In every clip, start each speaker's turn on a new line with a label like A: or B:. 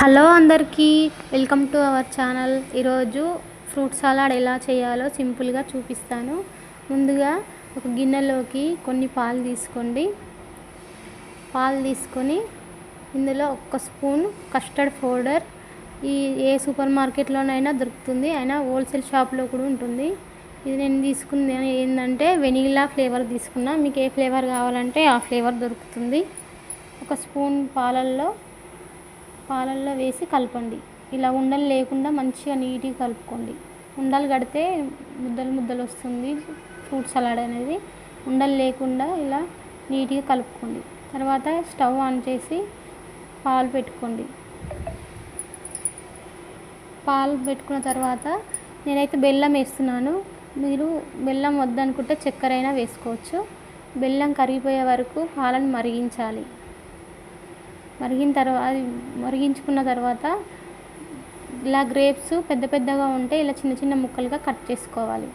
A: Hello అందరికీ welcome to our channel. ఈరోజు fruit salad ఎలా చేయాలో సింపుల్గా చూపిస్తాను. ముందుగా ఒక గిన్నెలోకి కొన్ని పాలు తీసుకోండి. పాలు తీసుకొని ఇందులో ఒక స్పూన్ కస్టర్డ్ పౌడర్. ఈ ఏ సూపర్ మార్కెట్లోనైనా దొరుకుతుంది. అయినా హోల్సేల్ షాప్లో కూడా ఉంటుంది. ఇది నేను తీసుకుంది ఏంటంటే వెనీలా ఫ్లేవర్ తీసుకున్నా. మీకు ఏ ఫ్లేవర్ కావాలంటే ఆ ఫ్లేవర్ దొరుకుతుంది. ఒక స్పూన్ పాలల్లో పాలల్లో వేసి కలపండి. ఇలా ఉండలు లేకుండా మంచిగా నీట్గా కలుపుకోండి. ఉండలు కడితే ముద్దలు ముద్దలు వస్తుంది ఫ్రూట్ సలాడ్ అనేది. ఉండలు లేకుండా ఇలా నీట్గా కలుపుకోండి. తర్వాత స్టవ్ ఆన్ చేసి పాలు పెట్టుకోండి. పాలు పెట్టుకున్న తర్వాత నేనైతే బెల్లం వేస్తున్నాను. మీరు బెల్లం వద్దనుకుంటే చక్కెర అయినా వేసుకోవచ్చు. బెల్లం కరిగిపోయే వరకు పాలను మరిగించాలి. మరిగిన తర్వాత మరిగించుకున్న తర్వాత ఇలా గ్రేప్స్ పెద్ద పెద్దగా ఉంటే ఇలా చిన్న చిన్న ముక్కలుగా కట్ చేసుకోవాలి.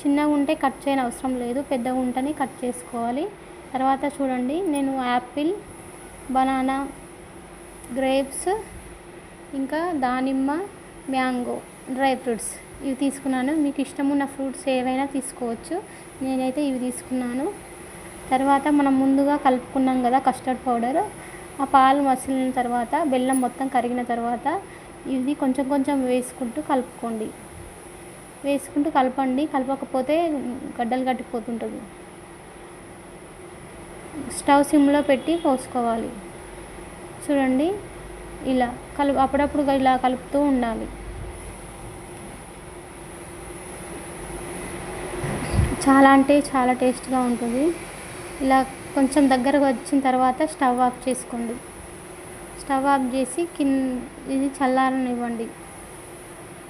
A: చిన్నగా ఉంటే కట్ చేయని అవసరం లేదు. పెద్దగా ఉంటేనే కట్ చేసుకోవాలి. తర్వాత చూడండి నేను యాపిల్ బనానా గ్రేప్స్ ఇంకా దానిమ్మ మ్యాంగో డ్రై ఫ్రూట్స్ ఇవి తీసుకున్నాను. మీకు ఇష్టం ఉన్న ఫ్రూట్స్ ఏవైనా తీసుకోవచ్చు. నేనైతే ఇవి తీసుకున్నాను. తర్వాత మనం ముందుగా కలుపుకున్నాం కదా కస్టర్డ్ పౌడర్. ఆ పాలు మసిలిన తర్వాత బెల్లం మొత్తం కరిగిన తర్వాత ఇది కొంచెం కొంచెం వేసుకుంటూ కలుపుకోండి. వేసుకుంటూ కలపండి. కలపకపోతే గడ్డలు కట్టిపోతుంటుంది స్టవ్ సిమ్లో పెట్టి పోసుకోవాలి. చూడండి ఇలా కలు అప్పుడప్పుడు ఇలా కలుపుతూ ఉండాలి. చాలా అంటే చాలా టేస్ట్గా ఉంటుంది. ఇలా కొంచెం దగ్గరకు వచ్చిన తర్వాత స్టవ్ ఆఫ్ చేసుకోండి. స్టవ్ ఆఫ్ చేసి కింద ఇది చల్లారనివ్వండి.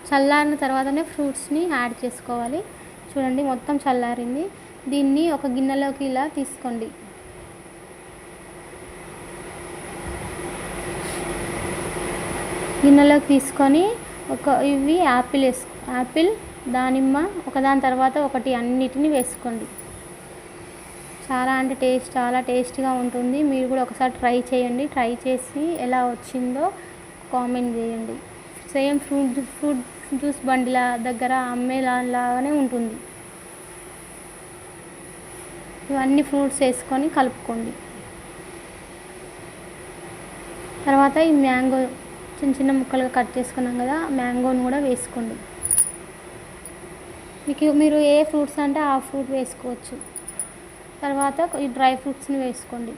A: చల్లారిన తర్వాతనే ఫ్రూట్స్ని యాడ్ చేసుకోవాలి. చూడండి మొత్తం చల్లారింది. దీన్ని ఒక గిన్నెలోకి ఇలా తీసుకోండి. గిన్నెలోకి తీసుకొని ఒక ఇవి యాపిల్ వేసు యాపిల్ దానిమ్మ ఒకదాని తర్వాత ఒకటి అన్నిటిని వేసుకోండి. చాలా అంటే టేస్ట్ చాలా టేస్ట్గా ఉంటుంది. మీరు కూడా ఒకసారి ట్రై చేయండి. ట్రై చేసి ఎలా వచ్చిందో కామెంట్ చేయండి. సేమ్ ఫ్రూట్ ఫ్రూట్ జ్యూస్ బండిల దగ్గర అమ్మేలాగానే ఉంటుంది. ఇవన్నీ ఫ్రూట్స్ వేసుకొని కలుపుకోండి. తర్వాత ఈ మ్యాంగో చిన్న చిన్న ముక్కలుగా కట్ చేసుకున్నాం కదా మ్యాంగోని కూడా వేసుకోండి. మీకు మీరు ఏ ఫ్రూట్స్ అంటే ఆ ఫ్రూట్ వేసుకోవచ్చు. తర్వాత ఈ డ్రై ఫ్రూట్స్ని వేసుకోండి.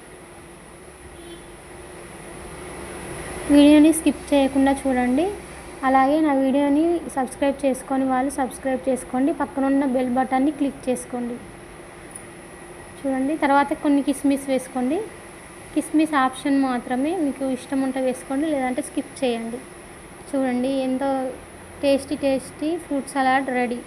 A: వీడియోని స్కిప్ చేయకుండా చూడండి. అలాగే నా వీడియోని సబ్స్క్రైబ్ చేసుకొని వాళ్ళు సబ్స్క్రైబ్ చేసుకోండి. పక్కన ఉన్న బెల్ బటన్ని క్లిక్ చేసుకోండి. చూడండి. తర్వాత కొన్ని కిస్మిస్ వేసుకోండి. కిస్మిస్ ఆప్షన్ మాత్రమే మీకు ఇష్టం ఉంటే వేసుకోండి. లేదంటే స్కిప్ చేయండి. చూడండి. ఎంతో tasty tasty fruit salad ready.